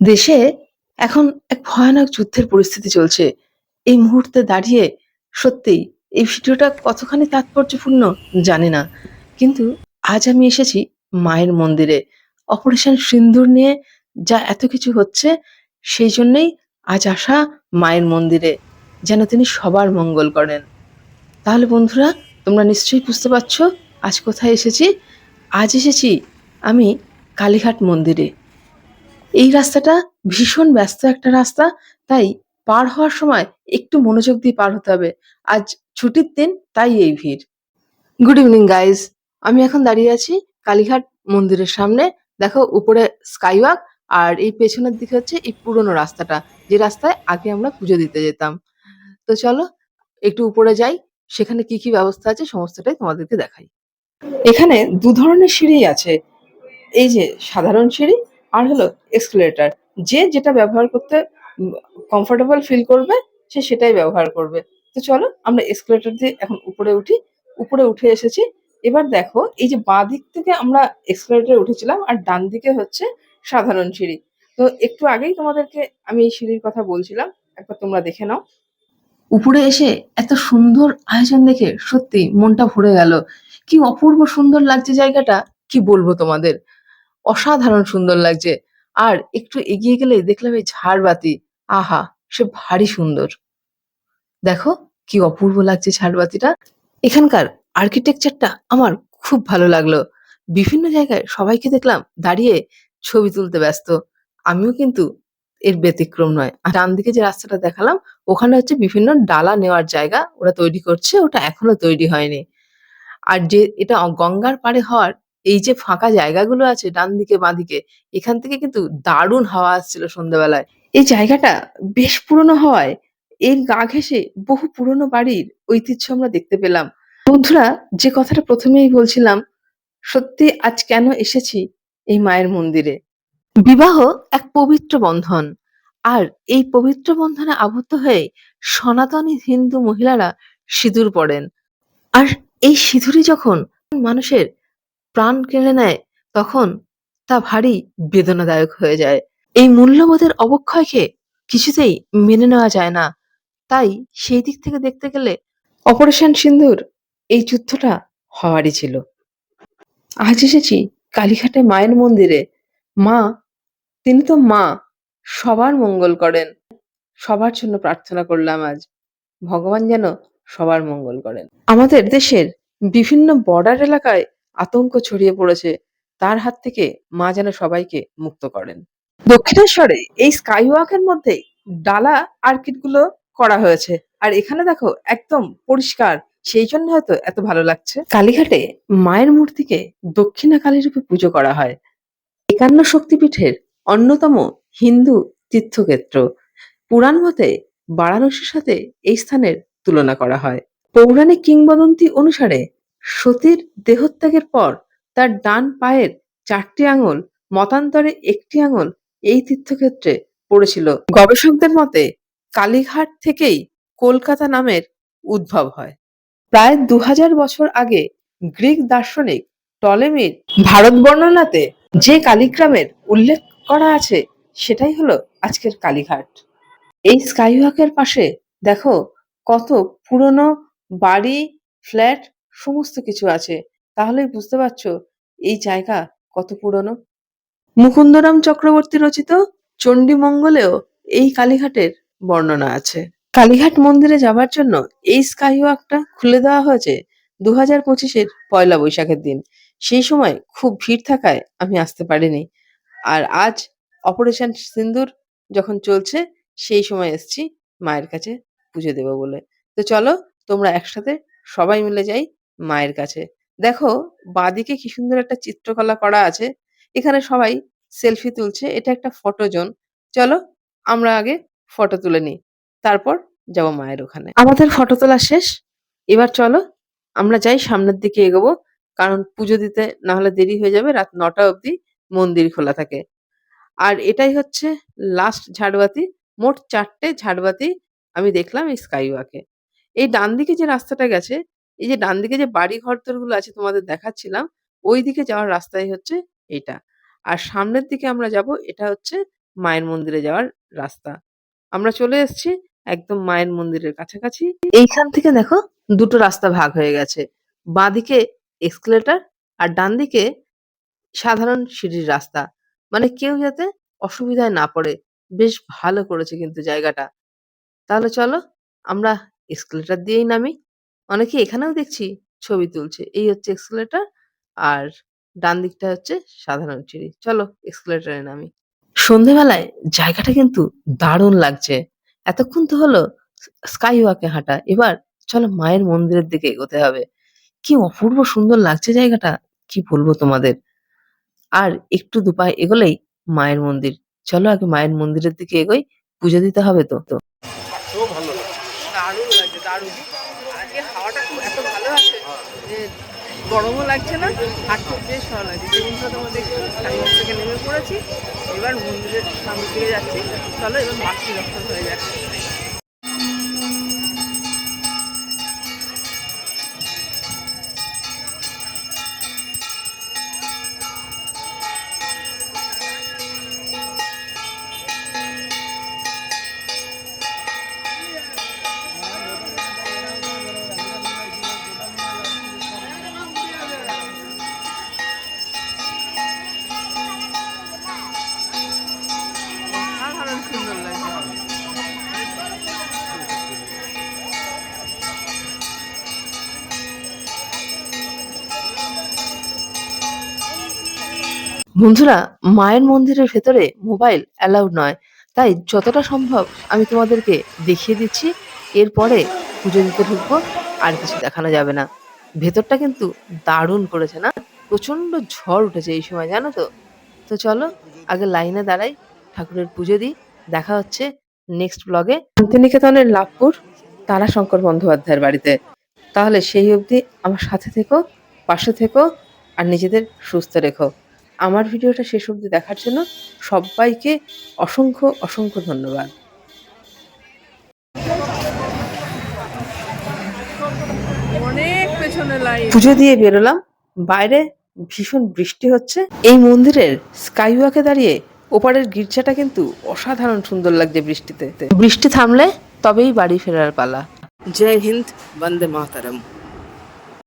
দেশে এখন এক ভয়ানক যুদ্ধের পরিস্থিতি চলছে। এই মুহূর্তে দাঁড়িয়ে সত্যিই এই ভিডিওটা কতখানি তাৎপর্যপূর্ণ জানি না। কিন্তু আজ আমি এসেছি মায়ের মন্দিরে। অপারেশন সিন্দুর নিয়ে যা এত কিছু হচ্ছে, সেই জন্যেই আজ আসা মায়ের মন্দিরে। যেন তিনি সবার মঙ্গল করেন। তাহলে বন্ধুরা, তোমরা নিশ্চয়ই বুঝতে পারছ আজ কোথায় এসেছি? আজ এসেছি আমি কালীঘাট মন্দিরে। এই রাস্তাটা ভীষণ ব্যস্ত একটা রাস্তা, তাই পার হওয়ার সময় একটু মনোযোগ দিয়ে পার হতে হবে। আজ ছুটির দিন, তাই এই ভিড়। গুড ইভিনিং গাইজ আমি এখন দাঁড়িয়ে আছি কালীঘাট মন্দিরের সামনে। দেখো, উপরে স্কাইওয়াক আর এই পেছনের দিকে হচ্ছে এই পুরনো রাস্তাটা, যে রাস্তায় আগে আমরা পুজো দিতে যেতাম। তো চলো, একটু উপরে যাই। সেখানে কি কি ব্যবস্থা আছে সমস্তটাই তোমাদেরকে দেখাই। এখানে দু ধরনের সিঁড়ি আছে। এই যে সাধারণ সিঁড়ি আর হলো এক্সকেলেটর যে যেটা ব্যবহার করতে কমফোর্টেবল ফিল করবে, সে সেটাই ব্যবহার করবে। তো চলো আমরা এক্সকেলেটর দিয়ে এখন উপরে উঠি। উপরে উঠে এসেছি। এবার দেখো, এই যে বাঁ দিক থেকে আমরা এক্সকেলেটরে উঠেছিলাম আর ডান দিকে হচ্ছে সাধারণ সিঁড়ি। তো একটু আগেই তোমাদেরকে আমি এই সিঁড়ির কথা বলছিলাম, একবার তোমরা দেখে নাও। উপরে এসে এত সুন্দর আয়োজন দেখে সত্যি মনটা ভরে গেল। কি অপূর্ব সুন্দর লাগছে জায়গাটা, কি বলব তোমাদের? অসাধারণ সুন্দর লাগছে। আর একটু এগিয়ে গেলে দেখলাম এই ঝাড়বাতি। আহা, সে ভারী সুন্দর। দেখো, কি অপূর্ব লাগছে ঝাড়বাতিটা। এখানকার আর্কিটেকচারটা আমার খুব ভালো লাগল। বিভিন্ন জায়গায় সবাইকে দেখলাম দাঁড়িয়ে ছবি তুলতে ব্যস্ত। আমিও কিন্তু এর ব্যতিক্রম নয়। আর ডান দিকে যে রাস্তাটা দেখালাম, ওখানে হচ্ছে বিভিন্ন ডালা নেওয়ার জায়গা ওরা তৈরি করছে, ওটা এখনও তৈরি হয়নি। আর যে এটা গঙ্গার পাড়ে হওয়ার এই যে ফাঁকা জায়গাগুলো আছে ডান দিকে বাঁ দিকে এখান থেকে কিন্তু দারুণ হাওয়া আসছিল সন্ধ্যাবেলায়। এই জায়গাটা বেশ পুরনো হওয়ায়, এর গা ঘেঁষে বহু পুরনো বাড়ির ঐতিহ্য আমরা দেখতে পেলাম। বন্ধুরা, যে কথাটা প্রথমেই বলছিলাম, সত্যি আজ কেন এসেছি এই মায়ের মন্দিরে? বিবাহ এক পবিত্র বন্ধন। আর এই পবিত্র বন্ধনে আবদ্ধ হয়ে সনাতনী হিন্দু মহিলারা সিঁদুর পড়েন। আর এই সিঁদুরই যখন মানুষের প্রাণ কেড়ে নেয়, তখন তা ভারী বেদনাদায়ক হয়ে যায়। এই মূল্যবোধের অবক্ষয়কে কিছুতেই মেনে নেওয়া যায় না। তাই সেই দিক থেকে দেখতে গেলে অপারেশন সিন্ধুর এই যুদ্ধটা হওয়ারই ছিল। আজ এসেছি কালীঘাটে মায়ের মন্দিরে। মা, তিনি তো মা, সবার মঙ্গল করেন। সবার জন্য প্রার্থনা করলাম আজ। ভগবান যেন সবার মঙ্গল করেন। আমাদের দেশের বিভিন্ন বর্ডার এলাকায় আতঙ্ক ছড়িয়ে পড়েছে, তার হাত থেকে মা যেন সবাইকে মুক্ত করেন। দক্ষিণেশ্বরে এই স্কাইওয়াকের মধ্যে ডালা আর্কিটগুলো করা হয়েছে। আর এখানে দেখো, একদম পরিষ্কার। সেই জন্য হয়তো এত ভালো লাগছে। কালীঘাটে মায়ের মূর্তিকে দক্ষিণা কালী রূপে পুজো করা হয়। একান্ন শক্তিপীঠের অন্যতম হিন্দু তীর্থক্ষেত্র। পুরাণ মতে বারাণসীর সাথে এই স্থানের তুলনা করা হয়। পৌরাণিক কিংবদন্তি অনুসারে সতীর দেহত্যাগের পর তার ডান পায়ের চারটি আঙুল, মতান্তরে একটি আঙুল এই তীর্থক্ষেত্রে পড়েছিল। গবেষকদের মতে, কালীঘাট থেকেই কলকাতা নামের উদ্ভব হয়। প্রায় দু হাজার বছর আগে গ্রিক দার্শনিক টলেমির ভারত বর্ণনাতে যে কালীগ্রামের উল্লেখ করা আছে, সেটাই হলো আজকের কালীঘাট। এই স্কাইওয়াকের পাশে দেখো কত পুরনো বাড়ি, ফ্ল্যাট সমস্ত কিছু আছে। তাহলেই বুঝতে পারছ এই জায়গা কত পুরনো। মুকুন্দরাম চক্রবর্তী রচিত চণ্ডীমঙ্গলেও এই কালীঘাটের বর্ণনা আছে। কালীঘাট মন্দিরে যাবার জন্য এই স্কাইওয়াকটা খুলে দেওয়া হয়েছে দু হাজার পঁচিশের পয়লা বৈশাখের দিন। সেই সময় খুব ভিড় থাকায় আমি আসতে পারিনি। আর আজ অপারেশন সিন্দুর যখন চলছে, সেই সময় এসছি মায়ের কাছে পুজো দেবো বলে। তো চলো তোমরা একসাথে সবাই মিলে যাই মায়ের কাছে। দেখো, বাঁদিকে কি সুন্দর একটা চিত্রকলা করা আছে। এখানে সবাই সেলফি তুলছে। এটা একটা ফটো জোন চলো, আমরা আগে ফটো তুলে নিই। তারপর যাব মায়ের ওখানে। আমাদের ফটো তোলা শেষ। এবার চলো, আমরা যাই সামনের দিকে এগোবো। কারণ পুজো দিতে না হলে দেরি হয়ে যাবে। রাত নটা অবধি মন্দির খোলা থাকে। আর এটাই হচ্ছে লাস্ট ঝাড়বাতি। মোট চারটে ঝাড়বাতি আমি দেখলাম এই স্কাইওয়াকে এই ডান দিকে যে রাস্তাটা গেছে এই যে ডান দিকে যে বাড়ি ঘরদোরগুলো আছে তোমাদের দেখাচ্ছিলাম ওই দিকে যাওয়ার রাস্তাই হচ্ছে এটা। আর সামনের দিকে আমরা যাব, এটা হচ্ছে মায়ের মন্দিরে যাওয়ার রাস্তা। আমরা চলে এসেছি একদম মায়ের মন্দিরের কাছাকাছি। এইখান থেকে দেখো দুটো রাস্তা ভাগ হয়ে গেছে। বাঁদিকে এক্সকেলেটর আর ডান দিকে সাধারণ সিঁড়ির রাস্তা। মানে কেউ যাতে অসুবিধায় না পড়ে, বেশ ভালো করেছে কিন্তু জায়গাটা। তাহলে চলো আমরা এক্সকেলেটর দিয়েই নামি। অনেকে এখানেও দেখছি ছবি তুলছে। এই হচ্ছে এক্সকেলেটর আর ডান দিকটা হচ্ছে সাধারণ সিঁড়ি। চলো এক্সকেলেটরে নামি। সন্ধেবেলায় জায়গাটা কিন্তু দারুণ লাগছে। এতক্ষণ তো হলো স্কাই ওয়াকে হাঁটা। এবার চলো মায়ের মন্দিরের দিকে এগোতে হবে। কি অপূর্ব সুন্দর লাগছে জায়গাটা, কি বলব তোমাদের? আর একটু দুপায়ে এগোলেই মায়ের মন্দির। চলো আগে মায়ের মন্দিরের দিকে এগোই, পুজো দিতে হবে তো তো তো খুব ভালো দারুণ লাগছে দারুণ আজকে হাওয়াটা খুব এত ভালো আছে যে গরমও লাগছে না আর খুব বেশ ভালো লাগছে। সেদিন তো তোমরা দেখছ স্কাইওয়াক থেকে নেমে পড়েছি। এবার মন্দিরের সামনে দিয়ে যাচ্ছি। চলো এবার মাতৃ দর্শন হয়ে যাচ্ছে। বন্ধুরা, মায়ের মন্দিরের ভেতরে মোবাইল অ্যালাউড নয়। তাই যতটা সম্ভব আমি তোমাদেরকে দেখিয়ে দিচ্ছি, এরপরে পুজো দিতে ঢুকবো, আর কিছু দেখানো যাবে না। ভেতরটা কিন্তু দারুণ করেছে না? প্রচণ্ড ঝড় উঠেছে এই সময়, জানো তো? তো চলো, আগে লাইনে দাঁড়াই, ঠাকুরের পুজো দিই। দেখা হচ্ছে নেক্সট ব্লগে। শান্তিনিকেতনের লাভপুর তারাশঙ্কর বন্দ্যোপাধ্যায়ের বাড়িতে। তাহলে সেই অবধি আমার সাথে থেকো, পাশে থেকো, আর নিজেদের সুস্থ রেখো। আমার ভিডিওটা শেষ অবধি দেখার জন্য সবাইকে অসংখ্য অসংখ্য ধন্যবাদ। পুজো দিয়ে বেরোলাম, বাইরে ভীষণ বৃষ্টি হচ্ছে। এই মন্দিরের স্কাইওয়াকে দাঁড়িয়ে ওপারের গির্জাটা কিন্তু অসাধারণ সুন্দর লাগছে বৃষ্টিতে। বৃষ্টি থামলে তবেই বাড়ি ফেরার পালা। জয় হিন্দ, বন্দে মাতারম।